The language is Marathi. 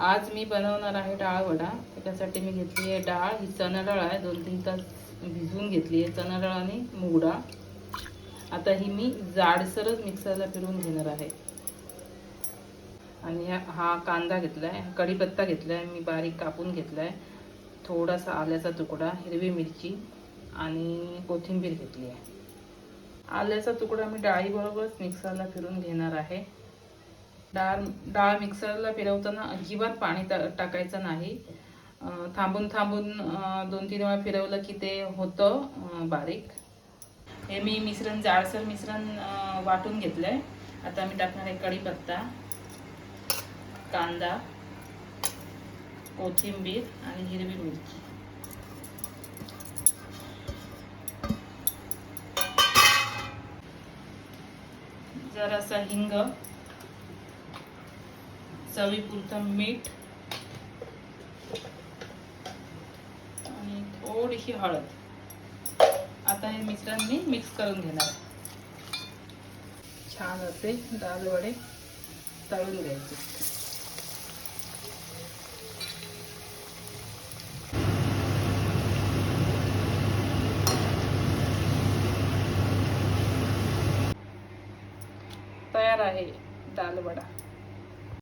आज मी बनवणार आहे डाळ वडा. त्याच्यासाठी मी घेतली आहे डाळ. ही चणा डाळ आहे. दोन तीन तास भिजवून घेतली आहे. चणा डाळ आणि मूग डाळ आता ही मी जाडसरच मिक्सरला फिरवून घेणार आहे. आणि हा- हा कांदा घेतला आहे कढीपत्ता घेतला आहे मी बारीक कापून घेतला आहे थोडासा आल्याचा तुकडा हिरवी मिरची आणि कोथिंबीर घेतली आहे. आल्याचा तुकडा मी डाळीबरोबरच मिक्सरला फिरून घेणार आहे. डाळ डाळ मिक्सरला फिरवताना अजिबात पाणी टा टाकायचं नाही. थांबून थांबून दोन तीन वेळा फिरवलं की ते होतं बारीक. हे मी मिश्रण जाडसर मिश्रण वाटून घेतलं आहे आता मी टाकणार आहे कढीपत्ता कांदा कोथिंबीर आणि हिरवी मिरची. जरासा हिंग चवीपुरतं मीठ. आणि थोडीशी हळद. आता हे मिश्रण मी मिक्स करून घेणार. छान असे दाल वडे तळून घ्यायचे. तयार आहे दाल वडा.